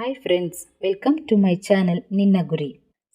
Hi friends welcome to my channel ನಿನ್ನ ಗುರಿ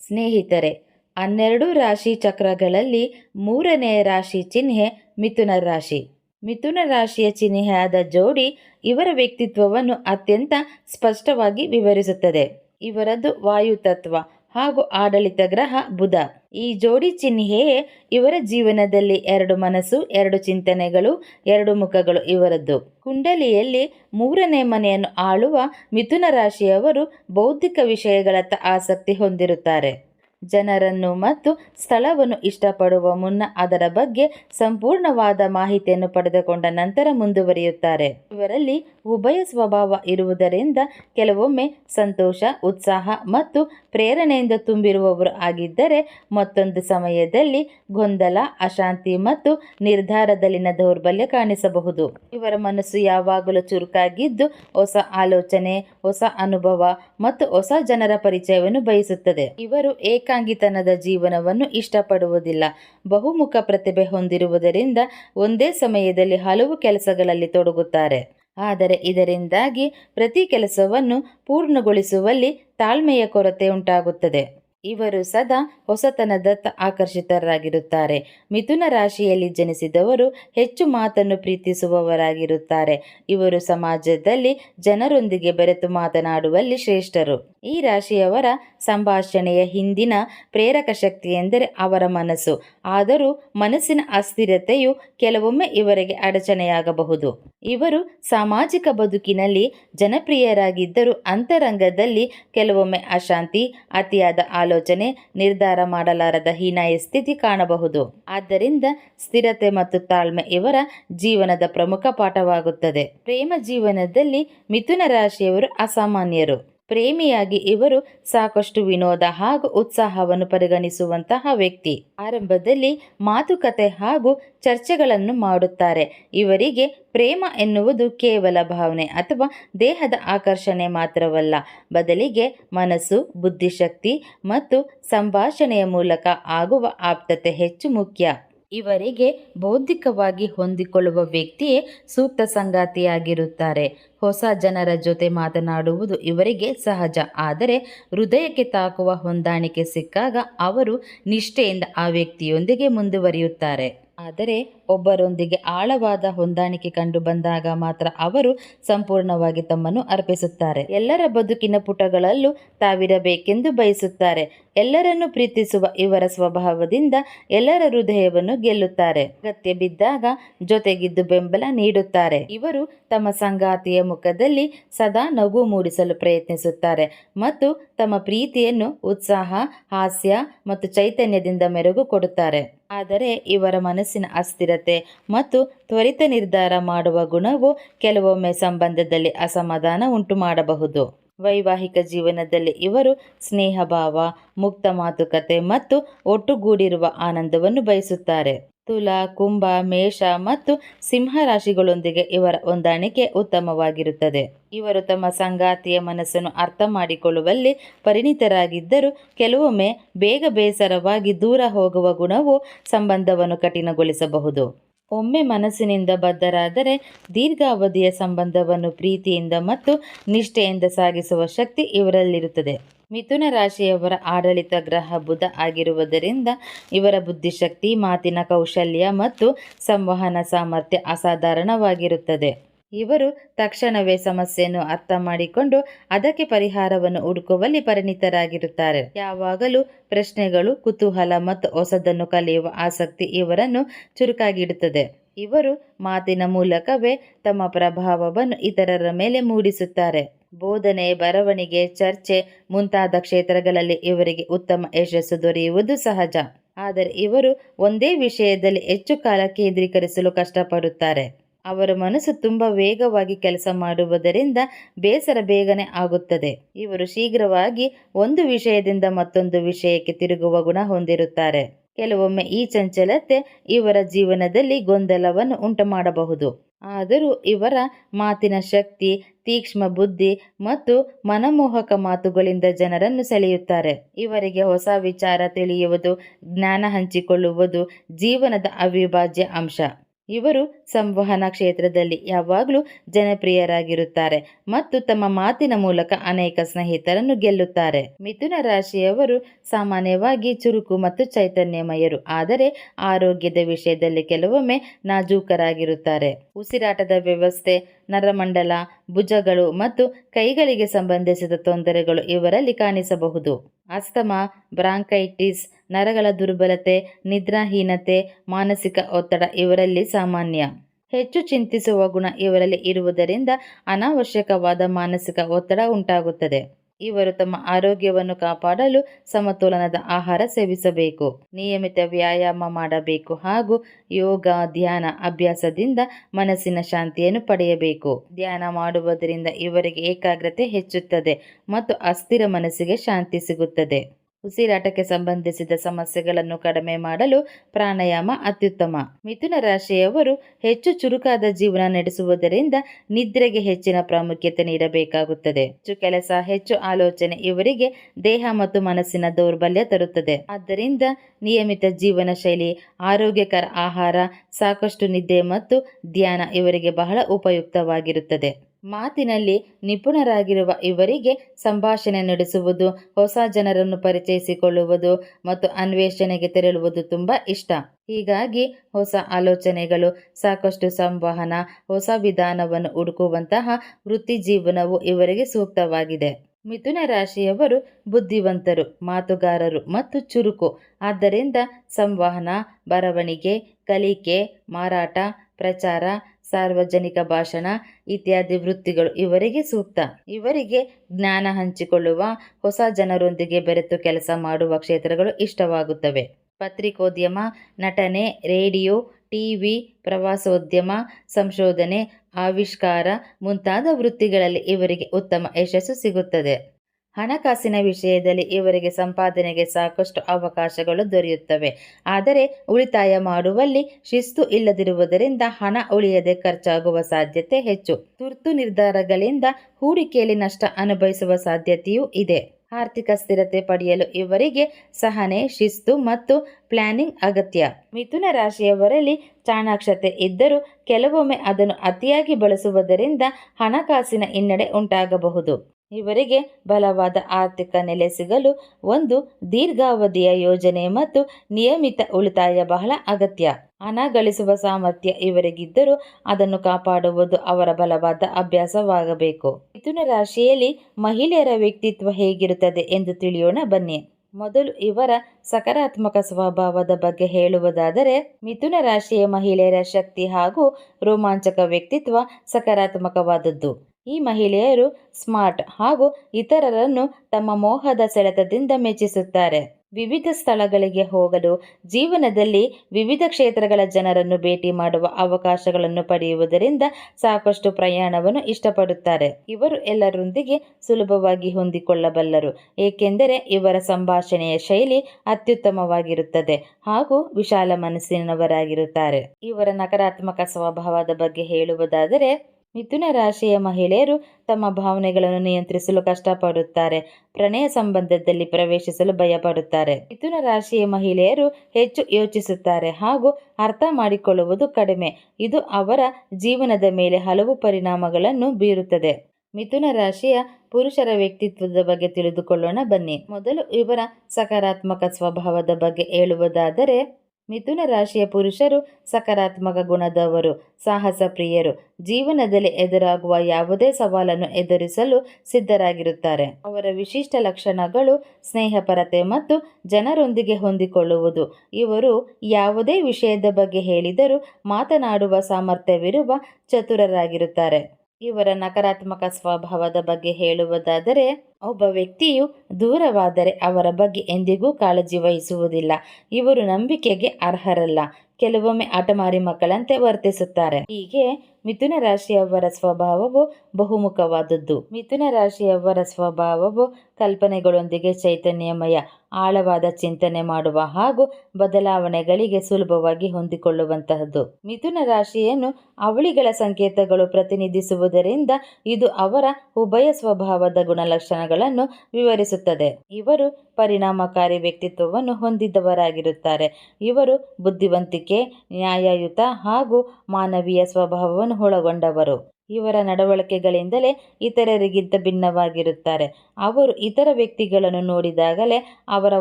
ಸ್ನೇಹಿತರೆ, ಹನ್ನೆರಡು ರಾಶಿ ಚಕ್ರಗಳಲ್ಲಿ ಮೂರನೇ ರಾಶಿ ಚಿಹ್ನೆ ಮಿಥುನ ರಾಶಿ. ಮಿಥುನ ರಾಶಿಯ ಚಿಹ್ನೆಯಾದ ಜೋಡಿ ಇವರ ವ್ಯಕ್ತಿತ್ವವನ್ನು ಅತ್ಯಂತ ಸ್ಪಷ್ಟವಾಗಿ ವಿವರಿಸುತ್ತದೆ. ಇವರದ್ದು ವಾಯು ತತ್ವ ಹಾಗೂ ಆಡಳಿತ ಗ್ರಹ ಬುಧ. ಈ ಜೋಡಿ ಚಿಹ್ನೆಯೇ ಇವರ ಜೀವನದಲ್ಲಿ ಎರಡು ಮನಸ್ಸು, ಎರಡು ಚಿಂತನೆಗಳು, ಎರಡು ಮುಖಗಳು ಇವರದ್ದು. ಕುಂಡಲಿಯಲ್ಲಿ ಮೂರನೇ ಮನೆಯನ್ನು ಆಳುವ ಮಿಥುನ ರಾಶಿಯವರು ಬೌದ್ಧಿಕ ವಿಷಯಗಳತ್ತ ಆಸಕ್ತಿ ಹೊಂದಿರುತ್ತಾರೆ. ಜನರನ್ನು ಮತ್ತು ಸ್ಥಳವನ್ನು ಇಷ್ಟಪಡುವ ಮುನ್ನ ಅದರ ಬಗ್ಗೆ ಸಂಪೂರ್ಣವಾದ ಮಾಹಿತಿಯನ್ನು ಪಡೆದುಕೊಂಡ ನಂತರ ಮುಂದುವರಿಯುತ್ತಾರೆ. ಇವರಲ್ಲಿ ಉಭಯ ಸ್ವಭಾವ ಇರುವುದರಿಂದ ಕೆಲವೊಮ್ಮೆ ಸಂತೋಷ, ಉತ್ಸಾಹ ಮತ್ತು ಪ್ರೇರಣೆಯಿಂದ ತುಂಬಿರುವವರು ಆಗಿದ್ದರೆ ಮತ್ತೊಂದು ಸಮಯದಲ್ಲಿ ಗೊಂದಲ, ಅಶಾಂತಿ ಮತ್ತು ನಿರ್ಧಾರದಲ್ಲಿನ ದೌರ್ಬಲ್ಯ ಕಾಣಿಸಬಹುದು. ಇವರ ಮನಸ್ಸು ಯಾವಾಗಲೂ ಚುರುಕಾಗಿದ್ದು ಹೊಸ ಆಲೋಚನೆ, ಹೊಸ ಅನುಭವ ಮತ್ತು ಹೊಸ ಜನರ ಪರಿಚಯವನ್ನು ಬಯಸುತ್ತದೆ. ಇವರು ಏಕಾಂಗಿತನದ ಜೀವನವನ್ನು ಇಷ್ಟಪಡುವುದಿಲ್ಲ. ಬಹುಮುಖ ಪ್ರತಿಭೆ ಹೊಂದಿರುವುದರಿಂದ ಒಂದೇ ಸಮಯದಲ್ಲಿ ಹಲವು ಕೆಲಸಗಳಲ್ಲಿ ತೊಡಗುತ್ತಾರೆ. ಆದರೆ ಇದರಿಂದಾಗಿ ಪ್ರತಿ ಕೆಲಸವನ್ನು ಪೂರ್ಣಗೊಳಿಸುವಲ್ಲಿ ತಾಳ್ಮೆಯ ಕೊರತೆ ಉಂಟಾಗುತ್ತದೆ. ಇವರು ಸದಾ ಹೊಸತನದತ್ತ ಆಕರ್ಷಿತರಾಗಿರುತ್ತಾರೆ. ಮಿಥುನ ರಾಶಿಯಲ್ಲಿ ಜನಿಸಿದವರು ಹೆಚ್ಚು ಮಾತನ್ನು ಪ್ರೀತಿಸುವವರಾಗಿರುತ್ತಾರೆ. ಇವರು ಸಮಾಜದಲ್ಲಿ ಜನರೊಂದಿಗೆ ಬೆರೆತು ಮಾತನಾಡುವಲ್ಲಿ ಶ್ರೇಷ್ಠರು. ಈ ರಾಶಿಯವರ ಸಂಭಾಷಣೆಯ ಹಿಂದಿನ ಪ್ರೇರಕ ಶಕ್ತಿ ಎಂದರೆ ಅವರ ಮನಸ್ಸು. ಆದರೂ ಮನಸ್ಸಿನ ಅಸ್ಥಿರತೆಯು ಕೆಲವೊಮ್ಮೆ ಇವರಿಗೆ ಅಡಚಣೆಯಾಗಬಹುದು. ಇವರು ಸಾಮಾಜಿಕ ಬದುಕಿನಲ್ಲಿ ಜನಪ್ರಿಯರಾಗಿದ್ದರೂ ಅಂತರಂಗದಲ್ಲಿ ಕೆಲವೊಮ್ಮೆ ಅಶಾಂತಿ, ಅತಿಯಾದ ಆಲೋಚನೆ, ನಿರ್ಧಾರ ಮಾಡಲಾರದ ಹೀನಾಯ ಸ್ಥಿತಿ ಕಾಣಬಹುದು. ಆದ್ದರಿಂದ ಸ್ಥಿರತೆ ಮತ್ತು ತಾಳ್ಮೆ ಇವರ ಜೀವನದ ಪ್ರಮುಖ ಪಾಠವಾಗುತ್ತದೆ. ಪ್ರೇಮ ಜೀವನದಲ್ಲಿ ಮಿಥುನ ರಾಶಿಯವರು ಅಸಾಮಾನ್ಯರು. ಪ್ರೇಮಿಯಾಗಿ ಇವರು ಸಾಕಷ್ಟು ವಿನೋದ ಹಾಗೂ ಉತ್ಸಾಹವನ್ನು ಪರಿಗಣಿಸುವಂತಹ ವ್ಯಕ್ತಿ. ಆರಂಭದಲ್ಲಿ ಮಾತುಕತೆ ಹಾಗೂ ಚರ್ಚೆಗಳನ್ನು ಮಾಡುತ್ತಾರೆ. ಇವರಿಗೆ ಪ್ರೇಮ ಎನ್ನುವುದು ಕೇವಲ ಭಾವನೆ ಅಥವಾ ದೇಹದ ಆಕರ್ಷಣೆ ಮಾತ್ರವಲ್ಲ. ಬದಲಿಗೆ ಮನಸ್ಸು, ಬುದ್ಧಿಶಕ್ತಿ ಮತ್ತು ಸಂಭಾಷಣೆಯ ಮೂಲಕ ಆಗುವ ಆಪ್ತತೆ ಹೆಚ್ಚು ಮುಖ್ಯ. ಇವರಿಗೆ ಬೌದ್ಧಿಕವಾಗಿ ಹೊಂದಿಕೊಳ್ಳುವ ವ್ಯಕ್ತಿಯೇ ಸೂಕ್ತ ಸಂಗಾತಿಯಾಗಿರುತ್ತಾರೆ. ಹೊಸ ಜನರ ಜೊತೆ ಮಾತನಾಡುವುದು ಇವರಿಗೆ ಸಹಜ. ಆದರೆ ಹೃದಯಕ್ಕೆ ತಾಕುವ ಹೊಂದಾಣಿಕೆ ಸಿಕ್ಕಾಗ ಅವರು ನಿಷ್ಠೆಯಿಂದ ಆ ವ್ಯಕ್ತಿಯೊಂದಿಗೆ ಮುಂದುವರಿಯುತ್ತಾರೆ. ಆದರೆ ಒಬ್ಬರೊಂದಿಗೆ ಆಳವಾದ ಹೊಂದಾಣಿಕೆ ಕಂಡು ಬಂದಾಗ ಮಾತ್ರ ಅವರು ಸಂಪೂರ್ಣವಾಗಿ ತಮ್ಮನ್ನು ಅರ್ಪಿಸುತ್ತಾರೆ. ಎಲ್ಲರ ಬದುಕಿನ ಪುಟಗಳಲ್ಲೂ ತಾವಿರಬೇಕೆಂದು ಬಯಸುತ್ತಾರೆ. ಎಲ್ಲರನ್ನು ಪ್ರೀತಿಸುವ ಇವರ ಸ್ವಭಾವದಿಂದ ಎಲ್ಲರ ಹೃದಯವನ್ನು ಗೆಲ್ಲುತ್ತಾರೆ. ಅಗತ್ಯ ಬಿದ್ದಾಗ ಜೊತೆಗಿದ್ದು ಬೆಂಬಲ ನೀಡುತ್ತಾರೆ. ಇವರು ತಮ್ಮ ಸಂಗಾತಿಯ ಮುಖದಲ್ಲಿ ಸದಾ ನಗು ಮೂಡಿಸಲು ಪ್ರಯತ್ನಿಸುತ್ತಾರೆ ಮತ್ತು ತಮ್ಮ ಪ್ರೀತಿಯನ್ನು ಉತ್ಸಾಹ, ಹಾಸ್ಯ ಮತ್ತು ಚೈತನ್ಯದಿಂದ ಮೆರುಗು ಕೊಡುತ್ತಾರೆ. ಆದರೆ ಇವರ ಮನಸ್ಸಿನ ಅಸ್ಥಿರತೆ ಮತ್ತು ತ್ವರಿತ ನಿರ್ಧಾರ ಮಾಡುವ ಗುಣವು ಕೆಲವೊಮ್ಮೆ ಸಂಬಂಧದಲ್ಲಿ ಅಸಮಾಧಾನ ಉಂಟು ಮಾಡಬಹುದು ವೈವಾಹಿಕ ಜೀವನದಲ್ಲಿ ಇವರು ಸ್ನೇಹಭಾವ ಮುಕ್ತ ಮಾತುಕತೆ ಮತ್ತು ಒಟ್ಟುಗೂಡಿರುವ ಆನಂದವನ್ನು ಬಯಸುತ್ತಾರೆ. ತುಲ, ಕುಂಭ, ಮೇಷ ಮತ್ತು ಸಿಂಹ ರಾಶಿಗಳೊಂದಿಗೆ ಇವರ ಹೊಂದಾಣಿಕೆ ಉತ್ತಮವಾಗಿರುತ್ತದೆ. ಇವರು ತಮ್ಮ ಸಂಗಾತಿಯ ಮನಸ್ಸನ್ನು ಅರ್ಥ ಮಾಡಿಕೊಳ್ಳುವಲ್ಲಿ ಪರಿಣಿತರಾಗಿದ್ದರೂ ಕೆಲವೊಮ್ಮೆ ಬೇಗ ಬೇಸರವಾಗಿ ದೂರ ಹೋಗುವ ಗುಣವು ಸಂಬಂಧವನ್ನು ಕಠಿಣಗೊಳಿಸಬಹುದು. ಒಮ್ಮೆ ಮನಸ್ಸಿನಿಂದ ಬದ್ಧರಾದರೆ ದೀರ್ಘಾವಧಿಯ ಸಂಬಂಧವನ್ನು ಪ್ರೀತಿಯಿಂದ ಮತ್ತು ನಿಷ್ಠೆಯಿಂದ ಸಾಗಿಸುವ ಶಕ್ತಿ ಇವರಲ್ಲಿರುತ್ತದೆ. ಮಿಥುನ ರಾಶಿಯವರ ಆಡಳಿತ ಗ್ರಹ ಬುಧ ಆಗಿರುವುದರಿಂದ ಇವರ ಬುದ್ಧಿಶಕ್ತಿ, ಮಾತಿನ ಕೌಶಲ್ಯ ಮತ್ತು ಸಂವಹನ ಸಾಮರ್ಥ್ಯ ಅಸಾಧಾರಣವಾಗಿರುತ್ತದೆ. ಇವರು ತಕ್ಷಣವೇ ಸಮಸ್ಯೆಯನ್ನು ಅರ್ಥ ಮಾಡಿಕೊಂಡು ಅದಕ್ಕೆ ಪರಿಹಾರವನ್ನು ಹುಡುಕುವಲ್ಲಿ ಪರಿಣಿತರಾಗಿರುತ್ತಾರೆ. ಯಾವಾಗಲೂ ಪ್ರಶ್ನೆಗಳು, ಕುತೂಹಲ ಮತ್ತು ಹೊಸದನ್ನು ಕಲಿಯುವ ಆಸಕ್ತಿ ಇವರನ್ನು ಚುರುಕಾಗಿಡುತ್ತದೆ. ಇವರು ಮಾತಿನ ಮೂಲಕವೇ ತಮ್ಮ ಪ್ರಭಾವವನ್ನು ಇತರರ ಮೇಲೆ ಮೂಡಿಸುತ್ತಾರೆ. ಬೋಧನೆ, ಬರವಣಿಗೆ, ಚರ್ಚೆ ಮುಂತಾದ ಕ್ಷೇತ್ರಗಳಲ್ಲಿ ಇವರಿಗೆ ಉತ್ತಮ ಯಶಸ್ಸು ದೊರೆಯುವುದು ಸಹಜ. ಆದರೆ ಇವರು ಒಂದೇ ವಿಷಯದಲ್ಲಿ ಹೆಚ್ಚು ಕಾಲ ಕೇಂದ್ರೀಕರಿಸಲು ಕಷ್ಟಪಡುತ್ತಾರೆ. ಅವರ ಮನಸ್ಸು ತುಂಬ ವೇಗವಾಗಿ ಕೆಲಸ ಮಾಡುವುದರಿಂದ ಬೇಸರ ಬೇಗನೆ ಆಗುತ್ತದೆ. ಇವರು ಶೀಘ್ರವಾಗಿ ಒಂದು ವಿಷಯದಿಂದ ಮತ್ತೊಂದು ವಿಷಯಕ್ಕೆ ತಿರುಗುವ ಗುಣ ಹೊಂದಿರುತ್ತಾರೆ. ಕೆಲವೊಮ್ಮೆ ಈ ಚಂಚಲತೆ ಇವರ ಜೀವನದಲ್ಲಿ ಗೊಂದಲವನ್ನು ಉಂಟುಮಾಡಬಹುದು. ಆದರೂ ಇವರ ಮಾತಿನ ಶಕ್ತಿ ತೀಕ್ಷ್ಣ ಬುದ್ಧಿ ಮತ್ತು ಮನಮೋಹಕ ಮಾತುಗಳಿಂದ ಜನರನ್ನು ಸೆಳೆಯುತ್ತಾರೆ. ಇವರಿಗೆ ಹೊಸ ವಿಚಾರ ತಿಳಿಯುವುದು, ಜ್ಞಾನ ಹಂಚಿಕೊಳ್ಳುವುದು ಜೀವನದ ಅವಿಭಾಜ್ಯ ಅಂಶ. ಇವರು ಸಂವಹನ ಕ್ಷೇತ್ರದಲ್ಲಿ ಯಾವಾಗಲೂ ಜನಪ್ರಿಯರಾಗಿರುತ್ತಾರೆ ಮತ್ತು ತಮ್ಮ ಮಾತಿನ ಮೂಲಕ ಅನೇಕ ಸ್ನೇಹಿತರನ್ನು ಗೆಲ್ಲುತ್ತಾರೆ. ಮಿಥುನ ರಾಶಿಯವರು ಸಾಮಾನ್ಯವಾಗಿ ಚುರುಕು ಮತ್ತು ಚೈತನ್ಯಮಯರು, ಆದರೆ ಆರೋಗ್ಯದ ವಿಷಯದಲ್ಲಿ ಕೆಲವೊಮ್ಮೆ ನಾಜೂಕರಾಗಿರುತ್ತಾರೆ. ಉಸಿರಾಟದ ವ್ಯವಸ್ಥೆ ನರಮಂಡಲ, ಭುಜಗಳು ಮತ್ತು ಕೈಗಳಿಗೆ ಸಂಬಂಧಿಸಿದ ತೊಂದರೆಗಳು ಇವರಲ್ಲಿ ಕಾಣಿಸಬಹುದು. ಅಸ್ತಮಾ, ಬ್ರಾಂಕೈಟಿಸ್, ನರಗಳ ದುರ್ಬಲತೆ, ನಿದ್ರಾಹೀನತೆ, ಮಾನಸಿಕ ಒತ್ತಡ ಇವರಲ್ಲಿ ಸಾಮಾನ್ಯ. ಹೆಚ್ಚು ಚಿಂತಿಸುವ ಗುಣ ಇವರಲ್ಲಿ ಇರುವುದರಿಂದ ಅನಾವಶ್ಯಕವಾದ ಮಾನಸಿಕ ಒತ್ತಡ ಉಂಟಾಗುತ್ತದೆ. ಇವರು ತಮ್ಮ ಆರೋಗ್ಯವನ್ನು ಕಾಪಾಡಲು ಸಮತೋಲನದ ಆಹಾರ ಸೇವಿಸಬೇಕು. ನಿಯಮಿತ ವ್ಯಾಯಾಮ ಮಾಡಬೇಕು ಹಾಗೂ ಯೋಗ, ಧ್ಯಾನ ಅಭ್ಯಾಸದಿಂದ ಮನಸ್ಸಿನ ಶಾಂತಿಯನ್ನು ಪಡೆಯಬೇಕು. ಧ್ಯಾನ ಮಾಡುವುದರಿಂದ ಇವರಿಗೆ ಏಕಾಗ್ರತೆ ಹೆಚ್ಚುತ್ತದೆ ಮತ್ತು ಅಸ್ಥಿರ ಮನಸ್ಸಿಗೆ ಶಾಂತಿ ಸಿಗುತ್ತದೆ. ಉಸಿರಾಟಕ್ಕೆ ಸಂಬಂಧಿಸಿದ ಸಮಸ್ಯೆಗಳನ್ನು ಕಡಿಮೆ ಮಾಡಲು ಪ್ರಾಣಾಯಾಮ ಅತ್ಯುತ್ತಮ. ಮಿಥುನ ರಾಶಿಯವರು ಹೆಚ್ಚು ಚುರುಕಾದ ಜೀವನ ನಡೆಸುವುದರಿಂದ ನಿದ್ರೆಗೆ ಹೆಚ್ಚಿನ ಪ್ರಾಮುಖ್ಯತೆ ನೀಡಬೇಕಾಗುತ್ತದೆ. ಹೆಚ್ಚು ಕೆಲಸ, ಹೆಚ್ಚು ಆಲೋಚನೆ ಇವರಿಗೆ ದೇಹ ಮತ್ತು ಮನಸ್ಸಿನ ದೌರ್ಬಲ್ಯ ತರುತ್ತದೆ. ಆದ್ದರಿಂದ ನಿಯಮಿತ ಜೀವನ ಶೈಲಿ, ಆರೋಗ್ಯಕರ ಆಹಾರ, ಸಾಕಷ್ಟು ನಿದ್ದೆ ಮತ್ತು ಧ್ಯಾನ ಇವರಿಗೆ ಬಹಳ ಉಪಯುಕ್ತವಾಗಿರುತ್ತದೆ. ಮಾತಿನಲ್ಲಿ ನಿಪುಣರಾಗಿರುವ ಇವರಿಗೆ ಸಂಭಾಷಣೆ ನಡೆಸುವುದು, ಹೊಸ ಜನರನ್ನು ಪರಿಚಯಿಸಿಕೊಳ್ಳುವುದು ಮತ್ತು ಅನ್ವೇಷಣೆಗೆ ತೆರಳುವುದು ತುಂಬ ಇಷ್ಟ. ಹೀಗಾಗಿ ಹೊಸ ಆಲೋಚನೆಗಳು, ಸಾಕಷ್ಟು ಸಂವಹನ, ಹೊಸ ವಿಧಾನವನ್ನು ಹುಡುಕುವಂತಹ ವೃತ್ತಿ ಜೀವನವು ಇವರಿಗೆ ಸೂಕ್ತವಾಗಿದೆ. ಮಿಥುನ ರಾಶಿಯವರು ಬುದ್ಧಿವಂತರು, ಮಾತುಗಾರರು ಮತ್ತು ಚುರುಕು. ಆದ್ದರಿಂದ ಸಂವಹನ, ಬರವಣಿಗೆ, ಕಲಿಕೆ, ಮಾರಾಟ, ಪ್ರಚಾರ ಸಾರ್ವಜನಿಕ ಭಾಷಣ ಇತ್ಯಾದಿ ವೃತ್ತಿಗಳು ಇವರಿಗೆ ಸೂಕ್ತ. ಇವರಿಗೆ ಜ್ಞಾನ ಹಂಚಿಕೊಳ್ಳುವ ಹೊಸ ಜನರೊಂದಿಗೆ ಬೆರೆತು ಕೆಲಸ ಮಾಡುವ ಕ್ಷೇತ್ರಗಳು ಇಷ್ಟವಾಗುತ್ತವೆ. ಪತ್ರಿಕೋದ್ಯಮ, ನಟನೆ, ರೇಡಿಯೋ, ಟಿವಿ, ಪ್ರವಾಸೋದ್ಯಮ, ಸಂಶೋಧನೆ, ಆವಿಷ್ಕಾರ ಮುಂತಾದ ವೃತ್ತಿಗಳಲ್ಲಿ ಇವರಿಗೆ ಉತ್ತಮ ಯಶಸ್ಸು ಸಿಗುತ್ತದೆ. ಹಣಕಾಸಿನ ವಿಷಯದಲ್ಲಿ ಇವರಿಗೆ ಸಂಪಾದನೆಗೆ ಸಾಕಷ್ಟು ಅವಕಾಶಗಳು ದೊರೆಯುತ್ತವೆ. ಆದರೆ ಉಳಿತಾಯ ಮಾಡುವಲ್ಲಿ ಶಿಸ್ತು ಇಲ್ಲದಿರುವುದರಿಂದ ಹಣ ಉಳಿಯದೆ ಖರ್ಚಾಗುವ ಸಾಧ್ಯತೆ ಹೆಚ್ಚು. ತುರ್ತು ನಿರ್ಧಾರಗಳಿಂದ ಹೂಡಿಕೆಯಲ್ಲಿ ನಷ್ಟ ಅನುಭವಿಸುವ ಸಾಧ್ಯತೆಯೂ ಇದೆ. ಆರ್ಥಿಕ ಸ್ಥಿರತೆ ಪಡೆಯಲು ಇವರಿಗೆ ಸಹನೆ, ಶಿಸ್ತು ಮತ್ತು ಪ್ಲಾನಿಂಗ್ ಅಗತ್ಯ. ಮಿಥುನ ರಾಶಿಯವರಲ್ಲಿ ಚಾಣಾಕ್ಷತೆ ಇದ್ದರೂ ಕೆಲವೊಮ್ಮೆ ಅದನ್ನು ಅತಿಯಾಗಿ ಬಳಸುವುದರಿಂದ ಹಣಕಾಸಿನ ಹಿನ್ನಡೆ ಉಂಟಾಗಬಹುದು. ಇವರಿಗೆ ಬಲವಾದ ಆರ್ಥಿಕ ನೆಲೆ ಸಿಗಲು ಒಂದು ದೀರ್ಘಾವಧಿಯ ಯೋಜನೆ ಮತ್ತು ನಿಯಮಿತ ಉಳಿತಾಯ ಬಹಳ ಅಗತ್ಯ. ಹಣ ಗಳಿಸುವ ಸಾಮರ್ಥ್ಯ ಇವರಿಗಿದ್ದರೂ ಅದನ್ನು ಕಾಪಾಡುವುದು ಅವರ ಬಲವಾದ ಅಭ್ಯಾಸವಾಗಬೇಕು. ಮಿಥುನ ರಾಶಿಯಲ್ಲಿ ಮಹಿಳೆಯರ ವ್ಯಕ್ತಿತ್ವ ಹೇಗಿರುತ್ತದೆ ಎಂದು ತಿಳಿಯೋಣ ಬನ್ನಿ. ಮೊದಲು ಇವರ ಸಕಾರಾತ್ಮಕ ಸ್ವಭಾವದ ಬಗ್ಗೆ ಹೇಳುವುದಾದರೆ, ಮಿಥುನ ರಾಶಿಯ ಮಹಿಳೆಯರ ಶಕ್ತಿ ಹಾಗೂ ರೋಮಾಂಚಕ ವ್ಯಕ್ತಿತ್ವ ಸಕಾರಾತ್ಮಕವಾದದ್ದು. ಈ ಮಹಿಳೆಯರು ಸ್ಮಾರ್ಟ್ ಹಾಗೂ ಇತರರನ್ನು ತಮ್ಮ ಮೋಹದ ಸೆಳೆತದಿಂದ ಮೆಚ್ಚಿಸುತ್ತಾರೆ. ವಿವಿಧ ಸ್ಥಳಗಳಿಗೆ ಹೋಗಲು, ಜೀವನದಲ್ಲಿ ವಿವಿಧ ಕ್ಷೇತ್ರಗಳ ಜನರನ್ನು ಭೇಟಿ ಮಾಡುವ ಅವಕಾಶಗಳನ್ನು ಪಡೆಯುವುದರಿಂದ ಸಾಕಷ್ಟು ಪ್ರಯಾಣವನ್ನು ಇಷ್ಟಪಡುತ್ತಾರೆ. ಇವರು ಎಲ್ಲರೊಂದಿಗೆ ಸುಲಭವಾಗಿ ಹೊಂದಿಕೊಳ್ಳಬಲ್ಲರು, ಏಕೆಂದರೆ ಇವರ ಸಂಭಾಷಣೆಯ ಶೈಲಿ ಅತ್ಯುತ್ತಮವಾಗಿರುತ್ತದೆ ಹಾಗೂ ವಿಶಾಲ ಮನಸ್ಸಿನವರಾಗಿರುತ್ತಾರೆ. ಇವರ ನಕಾರಾತ್ಮಕ ಸ್ವಭಾವದ ಬಗ್ಗೆ ಹೇಳುವುದಾದರೆ ಮಿಥುನ ರಾಶಿಯ ಮಹಿಳೆಯರು ತಮ್ಮ ಭಾವನೆಗಳನ್ನು ನಿಯಂತ್ರಿಸಲು ಕಷ್ಟಪಡುತ್ತಾರೆ. ಪ್ರಣಯ ಸಂಬಂಧದಲ್ಲಿ ಪ್ರವೇಶಿಸಲು ಭಯಪಡುತ್ತಾರೆ. ಮಿಥುನ ರಾಶಿಯ ಮಹಿಳೆಯರು ಹೆಚ್ಚು ಯೋಚಿಸುತ್ತಾರೆ ಹಾಗೂ ಅರ್ಥ ಮಾಡಿಕೊಳ್ಳುವುದು ಕಡಿಮೆ. ಇದು ಅವರ ಜೀವನದ ಮೇಲೆ ಹಲವು ಪರಿಣಾಮಗಳನ್ನು ಬೀರುತ್ತದೆ. ಮಿಥುನ ರಾಶಿಯ ಪುರುಷರ ವ್ಯಕ್ತಿತ್ವದ ಬಗ್ಗೆ ತಿಳಿದುಕೊಳ್ಳೋಣ ಬನ್ನಿ. ಮೊದಲು ಇವರ ಸಕಾರಾತ್ಮಕ ಸ್ವಭಾವದ ಬಗ್ಗೆ ಹೇಳುವುದಾದರೆ ಮಿಥುನ ರಾಶಿಯ ಪುರುಷರು ಸಕಾರಾತ್ಮಕ ಗುಣದವರು, ಸಾಹಸ ಪ್ರಿಯರು. ಜೀವನದಲ್ಲಿ ಎದುರಾಗುವ ಯಾವುದೇ ಸವಾಲನ್ನು ಎದುರಿಸಲು ಸಿದ್ಧರಾಗಿರುತ್ತಾರೆ. ಅವರ ವಿಶಿಷ್ಟ ಲಕ್ಷಣಗಳು ಸ್ನೇಹಪರತೆ ಮತ್ತು ಜನರೊಂದಿಗೆ ಹೊಂದಿಕೊಳ್ಳುವುದು. ಇವರು ಯಾವುದೇ ವಿಷಯದ ಬಗ್ಗೆ ಹೇಳಿದರೂ ಮಾತನಾಡುವ ಸಾಮರ್ಥ್ಯವಿರುವ ಚತುರರಾಗಿರುತ್ತಾರೆ. ಇವರ ನಕಾರಾತ್ಮಕ ಸ್ವಭಾವದ ಬಗ್ಗೆ ಹೇಳುವುದಾದರೆ ಒಬ್ಬ ವ್ಯಕ್ತಿಯು ದೂರವಾದರೆ ಅವರ ಬಗ್ಗೆ ಎಂದಿಗೂ ಕಾಳಜಿ ವಹಿಸುವುದಿಲ್ಲ. ಇವರು ನಂಬಿಕೆಗೆ ಅರ್ಹರಲ್ಲ. ಕೆಲವೊಮ್ಮೆ ಆಟಮಾರಿ ಮಕ್ಕಳಂತೆ ವರ್ತಿಸುತ್ತಾರೆ. ಹೀಗೆ ಮಿಥುನ ರಾಶಿಯವರ ಸ್ವಭಾವವು ಬಹುಮುಖವಾದದ್ದು. ಮಿಥುನ ರಾಶಿಯವರ ಸ್ವಭಾವವು ಕಲ್ಪನೆಗಳೊಂದಿಗೆ ಚೈತನ್ಯಮಯ, ಆಳವಾದ ಚಿಂತನೆ ಮಾಡುವ ಹಾಗೂ ಬದಲಾವಣೆಗಳಿಗೆ ಸುಲಭವಾಗಿ ಹೊಂದಿಕೊಳ್ಳುವಂತಹದ್ದು. ಮಿಥುನ ರಾಶಿಯನ್ನು ಅವಳಿಗಳ ಸಂಕೇತಗಳು ಪ್ರತಿನಿಧಿಸುವುದರಿಂದ ಇದು ಅವರ ಉಭಯ ಸ್ವಭಾವದ ಗುಣಲಕ್ಷಣ ಗುಣಲಕ್ಷಣಗಳನ್ನು ವಿವರಿಸುತ್ತದೆ. ಇವರು ಪರಿಣಾಮಕಾರಿ ವ್ಯಕ್ತಿತ್ವವನ್ನು ಹೊಂದಿದ್ದವರಾಗಿರುತ್ತಾರೆ ಇವರು ಬುದ್ಧಿವಂತಿಕೆ ನ್ಯಾಯಯುತ ಹಾಗೂ ಮಾನವೀಯ ಸ್ವಭಾವವನ್ನು ಒಳಗೊಂಡವರು. ಇವರ ನಡವಳಿಕೆಗಳಿಂದಲೇ ಇತರರಿಗಿಂತ ಭಿನ್ನವಾಗಿರುತ್ತಾರೆ. ಅವರು ಇತರ ವ್ಯಕ್ತಿಗಳನ್ನು ನೋಡಿದಾಗಲೇ ಅವರ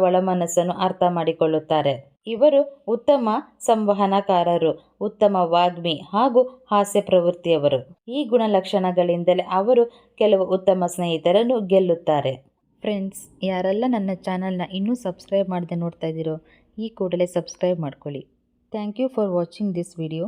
ಒಳಮನಸ್ಸನ್ನು ಅರ್ಥ ಮಾಡಿಕೊಳ್ಳುತ್ತಾರೆ. ಇವರು ಉತ್ತಮ ಸಂವಹನಕಾರರು, ಉತ್ತಮ ವಾಗ್ಮಿ ಹಾಗೂ ಹಾಸ್ಯ ಪ್ರವೃತ್ತಿಯವರು. ಈ ಗುಣಲಕ್ಷಣಗಳಿಂದಲೇ ಅವರು ಕೆಲವು ಉತ್ತಮ ಸ್ನೇಹಿತರನ್ನು ಗೆಲ್ಲುತ್ತಾರೆ. ಫ್ರೆಂಡ್ಸ್, ಯಾರೆಲ್ಲ ನನ್ನ ಚಾನಲ್ನ ಇನ್ನೂ ಸಬ್ಸ್ಕ್ರೈಬ್ ಮಾಡದೆ ನೋಡ್ತಾ ಇದ್ದೀರೋ, ಈ ಕೂಡಲೇ ಸಬ್ಸ್ಕ್ರೈಬ್ ಮಾಡ್ಕೊಳ್ಳಿ. Thank you for watching this video.